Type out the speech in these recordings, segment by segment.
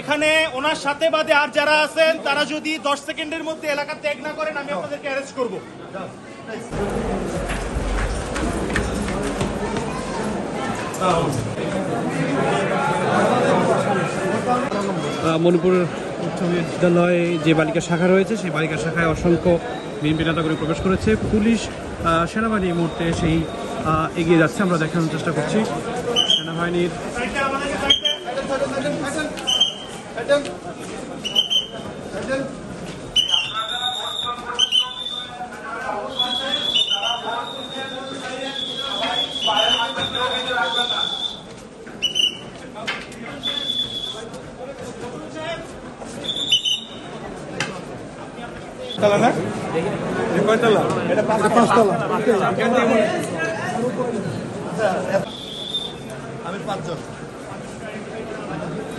এখানে ওনার সাথে বাদে আর যারা আছেন তারা যদি দশ সেকেন্ডের মধ্যে এলাকা ত্যাগ না করেন আমি আপনাদেরকে অ্যারেস্ট করব। মণিপুর উচ্চ বিদ্যালয়ে যে বালিকা শাখা রয়েছে সেই বালিকা শাখায় অসংখ্য বিএনপি নেতাকর্মী প্রবেশ করেছে। পুলিশ সেনাবাহিনী এই মুহূর্তে সেই এগিয়ে যাচ্ছে। আমরা দেখানোর চেষ্টা করছি। সেনাবাহিনীর আমি পাঁচজন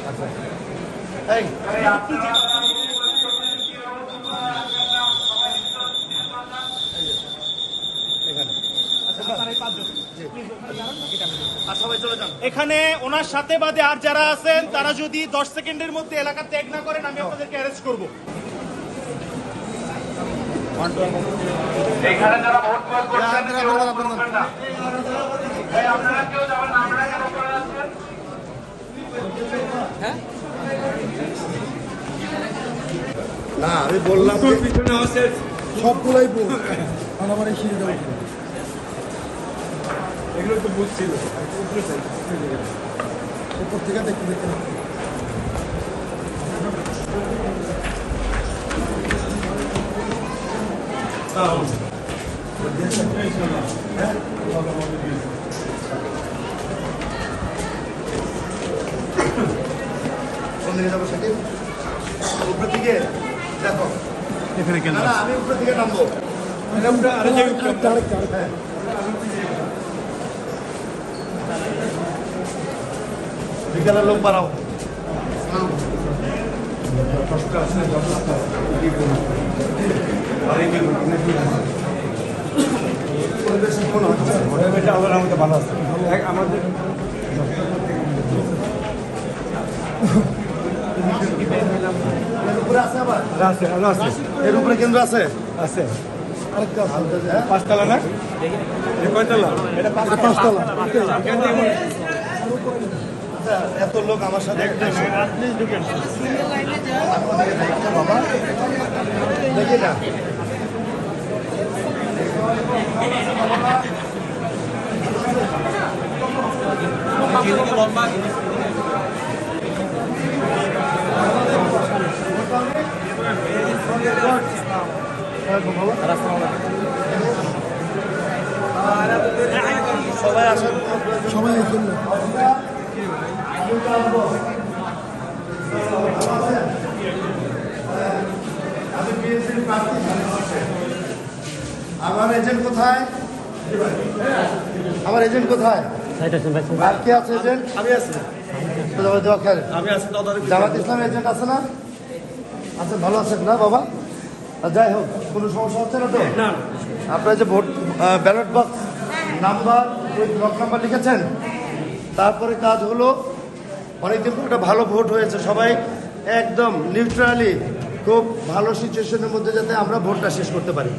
আচ্ছা এই এখানে আর সবাই চলে যান এখানে ওনার সাথে বাদে আর যারা আছেন তারা যদি দশ সেকেন্ডের মধ্যে এলাকা ত্যাগ না করেন আমি আপনাদেরকে অ্যারেস্ট করব। এখানে যারা ভোট করছেন আপনারা কেউ যাবেন না আপনারা কেন করে যাচ্ছেন না আমি বললাম সবগুলোই বুঝ আমার এই সিঁড়িটা উঠবে এগুলো তো বুঝছিল উপর থেকে দেখতে দেখতে কোন দিকে যাব সেটি? উপর দিকে দেখো এখানে কেন না না আমি উপর দিকে নামবো। আরেকটা আরেকটা আরেকটা বিকালের লোক বাড়াও পরিবেশ কেমন হচ্ছে আমাদের এর উপরে আছে আবার? এর উপরে কেন্দ্র আছে? আছে। আরেকটা? পাঁচতলা না? কয়তলা? এটা পাঁচতলা। আচ্ছা, এত লোক আমার সাথে বাবা দেখি না সবাই আসেন সবাই বিএনপির আমার এজেন্ট কোথায়? আমার এজেন্ট কোথায় আর কে আছে এজেন্ট? আমি আছি। আমি আছি জামাত ইসলাম এজেন্ট আছে না? আচ্ছা ভালো আছেন না বাবা? যাই হোক কোনো সমস্যা হচ্ছে না তো? আপনার যে ভোট ব্যালট বক্স নাম্বার ওই ব্লক নাম্বার লিখেছেন? তারপরে কাজ হলো অনেকদিন পর একটা ভালো ভোট হয়েছে। সবাই একদম নিউট্রালি খুব ভালো সিচুয়েশনের মধ্যে যাতে আমরা ভোটটা শেষ করতে পারি।